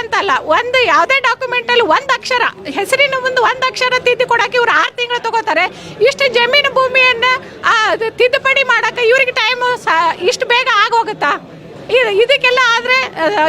ಅಂತಲ್ಲ, ಒಂದು ಯಾವುದೇ ಡಾಕ್ಯುಮೆಂಟ್ ಅಲ್ಲಿ ಒಂದು ಅಕ್ಷರ, ಹೆಸರಿನ ಮುಂದೆ ಒಂದು ಅಕ್ಷರ ತಿದ್ದಿ ಕೊಡಕ್ಕೆ ಇವ್ರು ಆರು ತಿಂಗಳು ತಗೋತಾರೆ. ಇಷ್ಟು ಜಮೀನು ಭೂಮಿಯನ್ನ ತಿದ್ದುಪಡಿ ಮಾಡಕ್ಕೆ ಇವ್ರಿಗೆ ಟೈಮ್ ಇಷ್ಟು ಬೇಗ ಆಗೋಗುತ್ತಾ? ಇದು ಇದಕ್ಕೆಲ್ಲ ಆದರೆ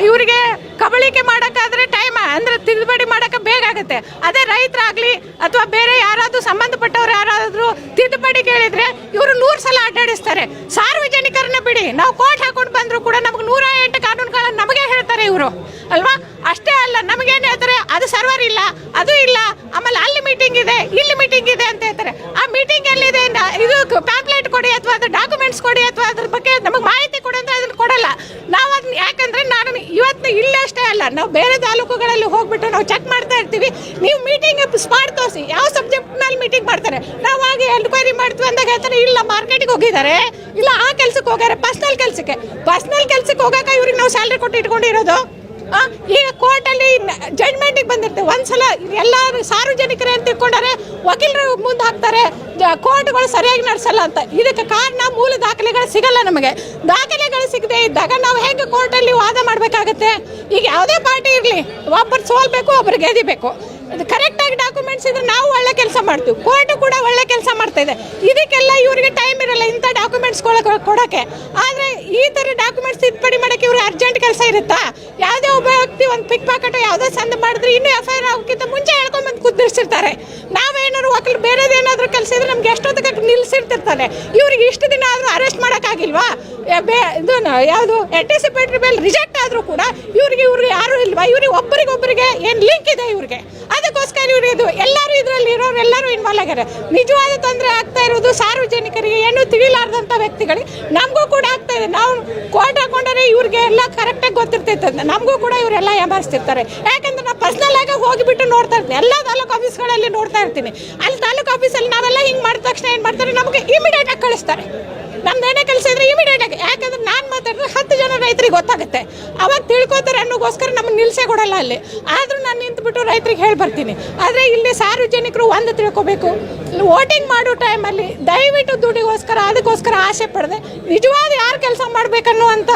ಇವರಿಗೆ ಕಬಳಿಕೆ ಮಾಡೋಕ್ಕಾದ್ರೆ ಟೈಮ್ ಅಂದರೆ ತಿದ್ದುಪಡಿ ಮಾಡೋಕೆ ಬೇಗ ಆಗುತ್ತೆ. ಅದೇ ರೈತರಾಗಲಿ ಅಥವಾ ಬೇರೆ ಯಾರಾದರೂ ಸಂಬಂಧಪಟ್ಟವ್ರು ಯಾರಾದರೂ ತಿದ್ದುಪಡಿ ಕೇಳಿದ್ರೆ ಇವರು ನೂರು ಸಲ ಅಡ್ಡಾಡಿಸ್ತಾರೆ. ಸಾರ್ವಜನಿಕರನ್ನ ಬಿಡಿ, ನಾವು ಕೋರ್ಟ್ ಹಾಕೊಂಡು ಬಂದರೂ ಕೂಡ ನಮಗೆ ನೂರ ಎಂಟು ಕಾನೂನುಗಳನ್ನ ನಮಗೆ ಹೇಳ್ತಾರೆ ಇವರು. ಅಲ್ವಾ? ಅಷ್ಟೇ ಅಲ್ಲ, ನಮಗೇನು ಹೇಳ್ತಾರೆ, ಅದು ಸರ್ವರ್ ಇಲ್ಲ, ಅದು ಇಲ್ಲ, ಆಮೇಲೆ ಅಲ್ಲಿ ಮೀಟಿಂಗ್ ಇದೆ, ಇಲ್ಲಿ ಮೀಟಿಂಗ್ ಇದೆ ಅಂತ ಹೇಳ್ತಾರೆ. ಆ ಮೀಟಿಂಗ್ ಎಲ್ಲಿದೆ ಇದು ಪ್ಯಾಂಪ್ಲೆಟ್ ಕೊಡಿ ಅಥವಾ ಅದು ಡಾಕ್ಯುಮೆಂಟ್ಸ್ ಕೊಡಿ ಅಥವಾ ಅದ್ರ ಬಗ್ಗೆ ನಮಗೆ ಮಾಹಿತಿ ಕೊಡಿ ಅಂತ ಅದನ್ನು ಕೊಡಲ್ಲ. ನಾವು ಅದನ್ನ ಯಾಕಂದ್ರೆ ನಾನು ಇವತ್ತು ಇಲ್ಲೇ ಅಷ್ಟೇ ಅಲ್ಲ, ನಾವು ಬೇರೆ ತಾಲೂಕುಗಳಲ್ಲಿ ಹೋಗ್ಬಿಟ್ಟು ನಾವು ಚೆಕ್ ಮಾಡ್ತಾ ಇರ್ತೀವಿ. ನೀವು ಮೀಟಿಂಗ್ ಸ್ಪಾಟ್ ತೋರಿಸಿ, ಯಾವ ಸಬ್ಜೆಕ್ಟ್ ಮೇಲೆ ಮೀಟಿಂಗ್ ಮಾಡ್ತಾರೆ. ನಾವು ಆಗಿ ಎನ್ಕ್ವೈರಿ ಮಾಡ್ತೀವಿ ಅಂದಾಗ ಹೇಳ್ತಾರೆ, ಇಲ್ಲ ಮಾರ್ಕೆಟಿಗೆ ಹೋಗಿದ್ದಾರೆ, ಇಲ್ಲ, ಆ ಕೆಲಸಕ್ಕೆ ಹೋಗ್ಯಾರೆ ಪರ್ಸ್ನಲ್ ಕೆಲಸಕ್ಕೆ. ಪರ್ಸ್ನಲ್ ಕೆಲಸಕ್ಕೆ ಹೋಗಕ್ಕೆ ಇವ್ರಿಗೆ ನಾವು ಸ್ಯಾಲ್ರಿ ಕೊಟ್ಟು ಇಟ್ಕೊಂಡಿರೋದು? ಈಗ ಕೋರ್ಟಲ್ಲಿ ಜಡ್ಮೆಂಟಿಗೆ ಬಂದಿರ್ತೇವೆ ಒಂದ್ಸಲ ಎಲ್ಲರೂ ಸಾರ್ವಜನಿಕರೇ ಅಂತ ತಿಳ್ಕೊಂಡಾರೆ ವಕೀಲರು ಮುಂದೆ ಹಾಕ್ತಾರೆ ಕೋರ್ಟ್ಗಳು ಸರಿಯಾಗಿ ನಡೆಸಲ್ಲ ಅಂತ. ಇದಕ್ಕೆ ಕಾರಣ ಮೂಲ ದಾಖಲೆಗಳು ಸಿಗಲ್ಲ ನಮಗೆ. ದಾಖಲೆಗಳು ಸಿಗದೆ ಇದ್ದಾಗ ನಾವು ಹೇಗೆ ಕೋರ್ಟಲ್ಲಿ ವಾದ ಮಾಡಬೇಕಾಗತ್ತೆ? ಈಗ ಯಾವುದೇ ಪಾರ್ಟಿ ಇರಲಿ ಒಬ್ಬರು ಸೋಲ್ಬೇಕು ಒಬ್ಬರು ಗೆದಿಬೇಕು. ಇದು ಕರೆಕ್ಟಾಗಿ ಡಾಕ್ಯುಮೆಂಟ್ಸ್ ಇದ್ರೆ ನಾವು ಒಳ್ಳೆ ಕೆಲಸ ಮಾಡ್ತೀವಿ. ಕೋರ್ಟು ಕೂಡ ಒಳ್ಳೆ ಕೆಲಸ ಮಾಡ್ತಾ ಇದೆ. ಇದಕ್ಕೆಲ್ಲ ಇವರಿಗೆ ಟೈಮ್ ಇರಲ್ಲ ಇಂಥ ಡಾಕ್ಯುಮೆಂಟ್ಸ್ ಕೊಡೋಕೆ ಆದರೆ ಈ ಥರ ಡಾಕ್ಯುಮೆಂಟ್ಸ್ ತಿದ್ದುಪಡಿ ಮಾಡೋಕ್ಕೆ ಇವ್ರಿಗೆ ಅರ್ಜೆಂಟ್ ಕೆಲಸ ಇರುತ್ತಾ? ಯಾವುದೇ ಒಬ್ಬ ವ್ಯಕ್ತಿ ಒಂದು ಪಿಕ್ ಪಾಕೆಟ್ ಯಾವುದೇ ಸಂದ ಮಾಡಿದ್ರೆ ಇನ್ನೂ ಎಫ್ ಐ ಆರ್ ಆಗೋಕ್ಕಿಂತ ಮುಂಚೆ ಹೇಳ್ಕೊಂಬಂದು ಕುದ್ದಿರ್ಸಿರ್ತಾರೆ. ನಾವೇನಾದ್ರು ವಕೀಲ್ ಬೇರೆದೇನಾದರೂ ಕೆಲಸ ಇದ್ರೆ ನಮ್ಗೆ ಎಷ್ಟೊತ್ತಿಗೆ ನಿಲ್ಸಿರ್ತಿರ್ತಾರೆ. ಇವ್ರಿಗೆ ಇಷ್ಟು ದಿನ ಆದರೂ ಅರೆಸ್ಟ್ ಮಾಡೋಕ್ಕಾಗಿಲ್ವಾ? ಇದು ಯಾವುದು ಆಂಟಿಸಿಪೇಟರಿ ಮೇಲೆ ರಿಜೆಕ್ಟ್ ಆದರೂ ಕೂಡ ಇವ್ರಿಗೆ ಇವ್ರು ಯಾರು ಇಲ್ವಾ? ಇವ್ರಿಗೆ ಒಬ್ಬರಿಗೊಬ್ಬರಿಗೆ ಏನು ಲಿಂಕ್ ಇದೆ ಇವ್ರಿಗೆ? ಅದಕ್ಕೋಸ್ಕರ ಇವ್ರು ಇದು ಎಲ್ಲರೂ ಇದರಲ್ಲಿ ಇರೋರು ಎಲ್ಲರೂ ಇನ್ವಾಲ್ವ್ ಆಗ್ಯಾರ ನಿಜವಾದ ತೊಂದರೆ ಆಗ್ತಾ ಇರೋದು ಸಾರ್ವಜನಿಕರಿಗೆ ಏನು ತಿಳಿಲಾರ್ದಂಥ ವ್ಯಕ್ತಿಗಳಿಗೆ. ನಮಗೂ ಕೂಡ ಆಗ್ತಾ ಇದೆ. ನಾವು ಕೋರ್ಟ್ ಹಾಕೊಂಡ್ರೆ ಇವ್ರಿಗೆ ಎಲ್ಲ ಕರೆಕ್ಟಾಗಿ ಗೊತ್ತಿರ್ತೈತೆ ನಮಗೂ ಕೂಡ ಇವರೆಲ್ಲ ಏಮಾರಿಸ್ತಿರ್ತಾರೆ ಯಾಕಂದ್ರೆ ನಾವು ಪರ್ಸ್ನಲ್ ಆಗಿ ಹೋಗಿಬಿಟ್ಟು ನೋಡ್ತಾ ಇರ್ತೀನಿ ಎಲ್ಲ ತಾಲೂಕು ಆಫೀಸ್ಗಳಲ್ಲಿ ನೋಡ್ತಾ ಇರ್ತೀನಿ. ಅಲ್ಲಿ ತಾಲೂಕು ಆಫೀಸಲ್ಲಿ ನಾವೆಲ್ಲ ಹಿಂಗೆ ಮಾಡಿದ ತಕ್ಷಣ ಏನು ಮಾಡ್ತಾರೆ? ನಮಗೆ ಇಮಿಡಿಯೇಟಾಗಿ ಕಳಿಸ್ತಾರೆ. ನಮ್ದು ಏನೇ ಕೆಲಸ ಇದ್ರೆ ಇಮಿಡಿಯೇಟ್ ಆಗಿ ಯಾಕಂದ್ರೆ ನಾನು ಮಾತಾಡಿದ್ರೆ ಹತ್ತು ಜನ ರೈತರಿಗೆ ಗೊತ್ತಾಗುತ್ತೆ. ಅವಾಗ ತಿಳ್ಕೊತಾರೆ ಅನ್ನೋಗೋಸ್ಕರ ನಮ್ಗೆ ನಿಲ್ಸೇ ಕೊಡಲ್ಲ ಅಲ್ಲಿ. ಆದರೂ ನಾನು ನಿಂತ್ಬಿಟ್ಟು ರೈತರಿಗೆ ಹೇಳಿ ಬರ್ತೀನಿ ಆದರೆ ಇಲ್ಲಿ ಸಾರ್ವಜನಿಕರು ಒಂದು ತಿಳ್ಕೊಬೇಕು. ವೋಟಿಂಗ್ ಮಾಡೋ ಟೈಮಲ್ಲಿ ದಯವಿಟ್ಟು ದುಡ್ಡಿಗೋಸ್ಕರ, ಅದಕ್ಕೋಸ್ಕರ ಆಸೆ ಪಡದೆ. ನಿಜವಾದ ಯಾರು ಕೆಲಸ ಮಾಡಬೇಕನ್ನುವಂಥ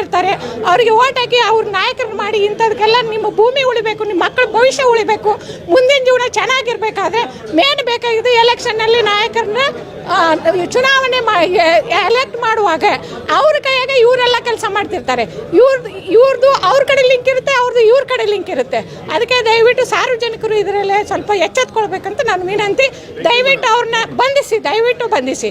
ವ್ಯಕ್ತಿಗಳಿರ್ತಾರೆ ಅವರಿಗೆ ಓಟ್ ಹಾಕಿ ಅವ್ರ ನಾಯಕರು ಮಾಡಿ ಇಂಥದಕ್ಕೆಲ್ಲ ನಿಮ್ಮ ಭೂಮಿ ಉಳಿಬೇಕು, ನಿಮ್ಮ ಮಕ್ಕಳ ಭವಿಷ್ಯ ಉಳಿಬೇಕು, ಮುಂದಿನ ಜೀವನ ಚೆನ್ನಾಗಿರ್ಬೇಕಾದ್ರೆ ಮೇನ್ ಬೇಕಾಗಿದ್ದು ಎಲೆಕ್ಷನ್ನಲ್ಲಿ ನಾಯಕರನ್ನ ಚುನಾವಣೆ ಎಲೆಕ್ಟ್ ಮಾಡುವಾಗ ಅವ್ರ ಕೈಯಾಗ ಇವರೆಲ್ಲ ಕೆಲಸ ಮಾಡ್ತಿರ್ತಾರೆ. ಇವ್ರದ್ದು ಇವ್ರದ್ದು ಅವ್ರ ಕಡೆ ಲಿಂಕ್ ಇರುತ್ತೆ ಅವ್ರದ್ದು ಇವ್ರ ಕಡೆ ಲಿಂಕ್ ಇರುತ್ತೆ. ಅದಕ್ಕೆ ದಯವಿಟ್ಟು ಸಾರ್ವಜನಿಕರು ಇದರಲ್ಲೇ ಸ್ವಲ್ಪ ಎಚ್ಚೆತ್ಕೊಳ್ಬೇಕಂತ ನಾನು ವಿನಂತಿ. ದಯವಿಟ್ಟು ಅವ್ರನ್ನ ಬಂಧಿಸಿ, ದಯವಿಟ್ಟು ಬಂಧಿಸಿ.